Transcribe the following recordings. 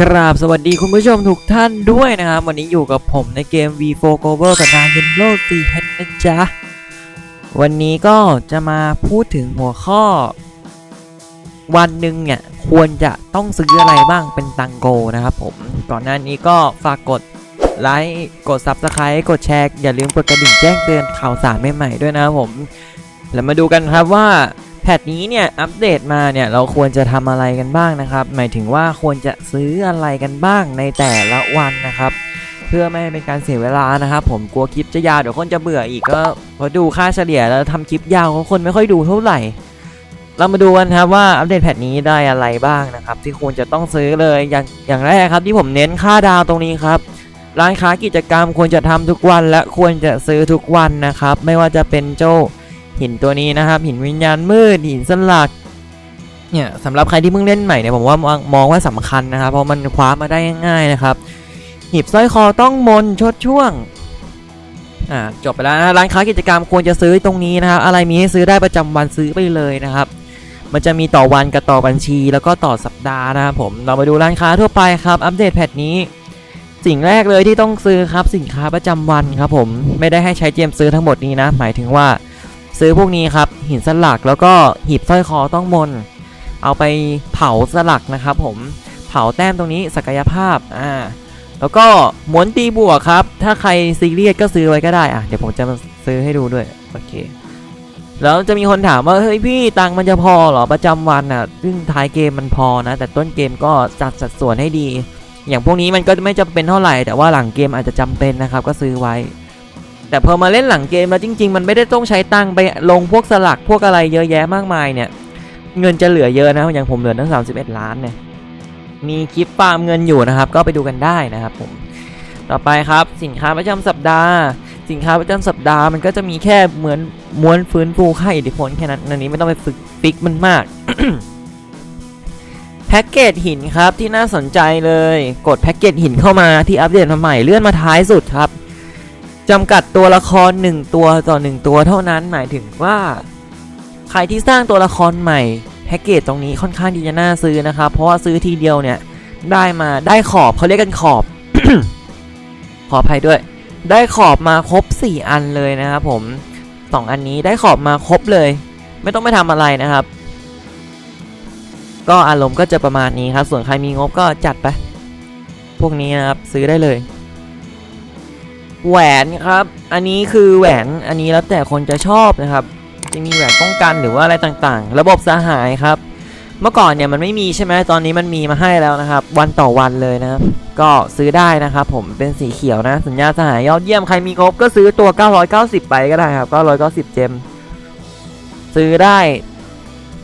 กราบสวัสดีคุณผู้ชมทุกท่านด้วยนะครับ วันนี้อยู่กับผมในเกม V4 Global กับนาย Yellow C Head นะจ๊ะ วันนี้ก็จะมาพูดถึงหัวข้อ วันหนึ่งเนี่ย ควรจะต้องซื้ออะไรบ้างเป็นตังโกนะครับผม ก่อนหน้านี้ก็ฝากกดไลค์กด Subscribe กดแชร์อย่าลืมกดกระดิ่งแจ้งเตือนข่าวสารใหม่ๆด้วยนะครับผม แล้วมาดูกันครับว่า แพทนี้เนี่ยอัปเดตมาเนี่ยเราควรจะทำอะไรกันบ้างนะครับ หมายถึงว่าควรจะซื้ออะไรกันบ้างในแต่ละวันนะครับ เพื่อไม่ให้เป็นการเสียเวลานะครับ ผมกลัวคลิปจะยาวเดี๋ยวคนจะเบื่ออีกก็พอดูค่าเฉลี่ยแล้วทำคลิปยาวคนไม่ค่อยดูเท่าไหร่ เรามาดูกันครับว่าอัปเดตแพทนี้ได้อะไรบ้างนะครับ ที่ควรจะต้องซื้อเลยอย่างอย่างแรกครับที่ผมเน้นค่าดาวตรงนี้ครับร้านค้ากิจกรรมควรจะทำทุกวันและควรจะซื้อทุกวันนะครับ ไม่ว่าจะเป็นเจ้ หินตัวนี้นะครับ หินวิญญาณมืดหินสลักเนี่ยสำหรับใครที่เพิ่งเล่นใหม่เนี่ยผมว่ามองมองว่าสำคัญนะครับ เพราะมันคว้ามาได้ง่ายๆนะครับ หีบสร้อยคอต้องมนชดช่วงอ่าจบไปแล้วนะร้านค้ากิจกรรมควรจะซื้อตรงนี้นะครับ อะไรมีให้ซื้อได้ประจำวันซื้อไปเลยนะครับ มันจะมีต่อวันกับต่อบัญชี แล้วก็ต่อสัปดาห์นะครับผมเรามาดูร้านค้าทั่วไปครับ อัปเดตแพทนี้ สิ่งแรกเลยที่ต้องซื้อครับสินค้าประจำวันครับผมไม่ได้ให้ใช้เจมซื้อทั้งหมดนี้นะ หมายถึงว่า ซื้อพวกนี้ครับ หินสลักแล้วก็หีบสร้อยคอต้องมน เอาไปเผาสลักนะครับผมเผาแต้มตรงนี้ศักยภาพอ่าแล้วก็หมุนตีบวกครับ ถ้าใครซีเรียสก็ซื้อไว้ก็ได้อะเดี๋ยวผมจะมาซื้อให้ดูด้วยโอเคแล้วจะมีคนถามว่าเฮ้ยพี่ตังมันจะพอหรอประจำวันอะซึ่งท้ายเกมมันพอนะ แต่ต้นเกมก็จัดสัดส่วนให้ดี อย่างพวกนี้มันก็ไม่จำเป็นเท่าไหร่แต่ว่าหลังเกมอาจจะจำเป็นนะครับก็ซื้อไว้ แต่พอมาเล่นหลังเกมแล้วจริง ๆ มันไม่ได้ต้องใช้ตังค์ไปลงพวกสลักพวกอะไรเยอะแยะมากมายเนี่ย เงินจะเหลือเยอะนะอย่างผมเหลือตั้ง 31 ล้านเนี่ยมีคลิปฟาร์มเงินอยู่นะครับ ก็ไปดูกันได้นะครับผมต่อไปครับสินค้าประจำสัปดาห์ สินค้าประจำสัปดาห์มันก็จะมีแค่เหมือนม้วนฟื้นฟูค่าอิทธิพลแค่นั้นอันนี้ไม่ต้องไปฝึกฟิกมันมากแพ็กเกจหินครับที่น่าสนใจเลย กดแพ็กเกจหินเข้ามาที่อัปเดตมาใหม่เลื่อนมาท้ายสุดครับ จำกัดตัวละคร 1 ตัวต่อ 1 ตัวเท่านั้นหมายถึงว่า ใครที่สร้างตัวละครใหม่แพ็กเกจตรงนี้ค่อนข้างที่จะน่าซื้อนะครับ เพราะว่าซื้อทีเดียวเนี่ยได้มาได้ขอบเขาเรียกกันขอบ ขออภัยด้วย ได้ขอบมาครบ 4 อันเลยนะครับผม 2 อันนี้ได้ขอบมาครบเลย ไม่ต้องไปทำอะไรนะครับ ก็อารมณ์ก็จะประมาณนี้ครับ ส่วนใครมีงบก็จัดไป พวกนี้นะครับซื้อได้เลย แหวนครับ อันนี้คือแหวนอันนี้แล้วแต่คนจะชอบนะครับ จะมีแหวนป้องกันหรือว่าอะไรต่างๆ ระบบสหายครับ เมื่อก่อนเนี่ยมันไม่มีใช่ไหมตอนนี้มันมีมาให้แล้วนะครับ วันต่อวันเลยนะครับก็ซื้อได้นะครับผมเป็นสีเขียวนะ สัญญาสหายยอดเยี่ยมใครมีงบก็ซื้อตัว 990 ไปก็ได้ครับ 990 เจม ซื้อได้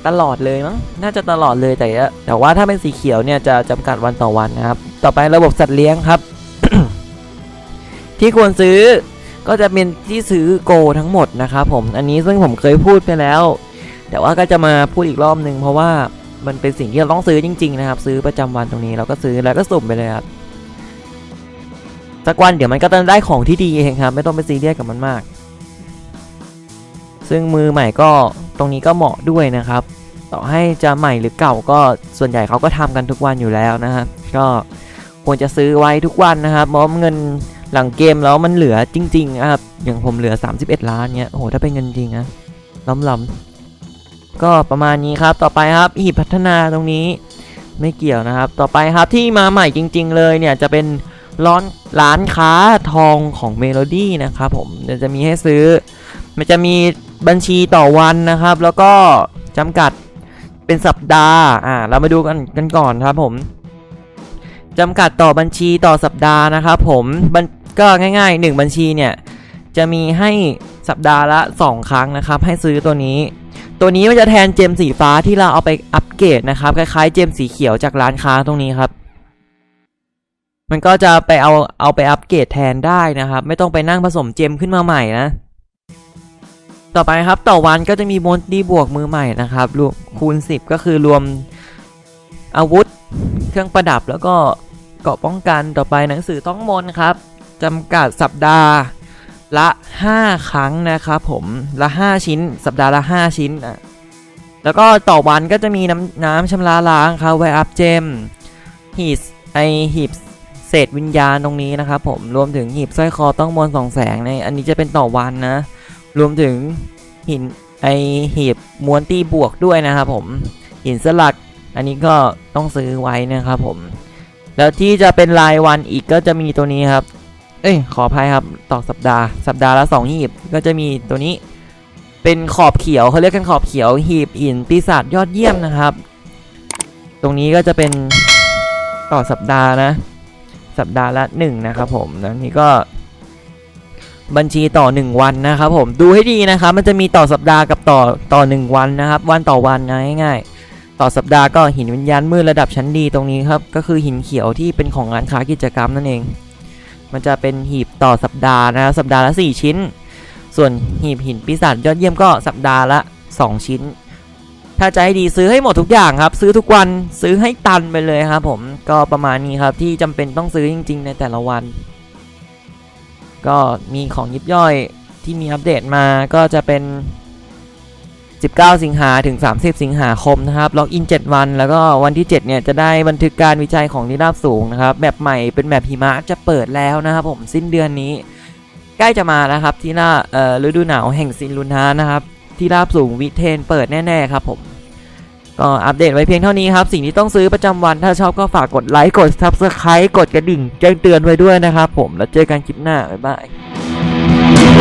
ตลอดเลยมั้งน่าจะตลอดเลยแต่แต่ว่าถ้าเป็นสีเขียวเนี่ยจะจำกัดวันต่อวันนะครับ ต่อไประบบสัตว์เลี้ยงครับ ที่ควรซื้อก็จะเป็นที่ซื้อโกทั้งหมดนะครับผมอันนี้ซึ่งผมเคยพูดไปแล้ว แต่ว่าก็จะมาพูดอีกรอบหนึ่งเพราะว่ามันเป็นสิ่งที่เราต้องซื้อจริง ๆ นะครับ ซื้อประจำวันตรงนี้เราก็ซื้อแล้วก็สุ่มไปเลยครับสักวันเดี๋ยวมันก็จะได้ของที่ดีเองครับ ไม่ต้องไปซีเรียสกับมันมาก ซึ่งมือใหม่ก็ตรงนี้ก็เหมาะด้วยนะครับ ต่อให้จะใหม่หรือเก่าก็ส่วนใหญ่เขาก็ทำกันทุกวันอยู่แล้วนะครับก็ควรจะซื้อไว้ทุกวันนะครับเพราะเงิน หลังเกมแล้วมันเหลือจริงๆครับอย่างผมเหลือ 31 ล้านเนี้ยโอ้โหถ้าเป็นเงินจริงนะล้ำๆก็ประมาณนี้ครับต่อไปครับหีบพัฒนาตรงนี้ไม่เกี่ยวนะครับ ต่อไปครับที่มาใหม่จริง ๆ เลยเนี่ยจะเป็นร้อนร้านค้าทองของเมโลดี้นะครับผมจะมีให้ซื้อ มันจะมีบัญชีต่อวันนะครับ แล้วก็จำกัดเป็นสัปดาห์อ่าเรามาดูกันกันก่อนครับผมจำกัดต่อบัญชีต่อสัปดาห์นะครับผมบัญ ก็ง่ายๆ 1 บัญชีเนี่ยจะมีให้สัปดาห์ละ 2 ครั้งนะครับ ให้ซื้อตัวนี้ ตัวนี้มันจะแทนเจมสีฟ้าที่เราเอาไปอัปเกรดนะครับ คล้ายๆ เจมสีเขียวจากร้านค้าตรงนี้ครับ มันก็จะไปเอาเอาไปอัปเกรดแทนได้นะครับ ไม่ต้องไปนั่งผสมเจมขึ้นมาใหม่นะ ต่อไปครับต่อวันก็จะมีมอนดีบวกมือใหม่นะครับรวมคูณ 10 ก็คือรวมอาวุธ เครื่องประดับแล้วก็เกราะป้องกันต่อไปหนังสือต้องมนครับ จำกัดสัปดาห์ละ 5 ครั้งนะครับผมละ 5 ชิ้น สัปดาห์ละ 5 ชิ้นอะแล้วก็ต่อวันก็จะมีน้ำน้ำชำระล้างครับไวอัพเจมฮีสไอหีบเศษวิญญาณตรงนี้นะครับผมรวมถึงหีบสร้อยคอต้องมนต์สองแสงในอันนี้จะเป็นต่อวันนะ รวมถึงหินไอหีบม้วนตีบวกด้วยนะครับผมหินสลักอันนี้ก็ต้องซื้อไว้นะครับผม แล้วที่จะเป็นรายวันอีกก็จะมีตัวนี้ครับ เอ้ยขออภัยครับต่อสัปดาห์สัปดาห์ละสองหีบก็จะมีตัวนี้เป็นขอบเขียวเขาเรียกกันขอบเขียวหีบหินปีศาจยอดเยี่ยมนะครับ ตรงนี้ก็จะเป็นต่อสัปดาห์นะ สัปดาห์ละหนึ่งนะครับผมแล้วนี่ก็บัญชีต่อ 1 วันนะครับผมดูให้ดีนะครับมันจะมีต่อสัปดาห์กับต่อต่อ 1 วันนะครับ วันต่อวันนะง่ายๆ ต่อสัปดาห์ก็หินวิญญาณมืดระดับชั้นดีตรงนี้ครับก็คือหินเขียวที่เป็นของร้านค้ากิจกรรมนั่นเอง มันจะเป็นหีบต่อสัปดาห์นะครับสัปดาห์ละ 4 ชิ้น ส่วนหีบหินปีศาจยอดเยี่ยมก็สัปดาห์ละ 2 ชิ้น ถ้าจะให้ดีซื้อให้หมดทุกอย่างครับ ซื้อทุกวันซื้อให้ตันไปเลยครับผมก็ประมาณนี้ครับที่จำเป็นต้องซื้อจริง ๆ ในแต่ละวัน ก็มีของยิบย่อยที่มีอัปเดตมาก็จะเป็น 19 สิงหาถึง 30 สิงหาคมนะครับล็อกอิน 7 วัน แล้วก็วันที่ 7 เนี่ย จะได้บันทึกการวิจัยของนิราบสูงนะครับแบบใหม่เป็นแบบหิมะจะเปิดแล้วนะครับผมสิ้นเดือนนี้ ใกล้จะมาแล้วครับที่หน้าฤดูหนาวแห่งซินลุนฮานะครับที่ราบสูงวิเทนเปิดแน่ ๆ ครับผมก็อัปเดตไว้เพียงเท่านี้ครับ สิ่งที่ต้องซื้อประจำวันถ้าชอบก็ฝากกดไลค์กด Subscribe กดกระดิ่งแจ้งเตือนไว้ด้วยนะครับผมแล้วเจอกันคลิปหน้าบ๊ายบาย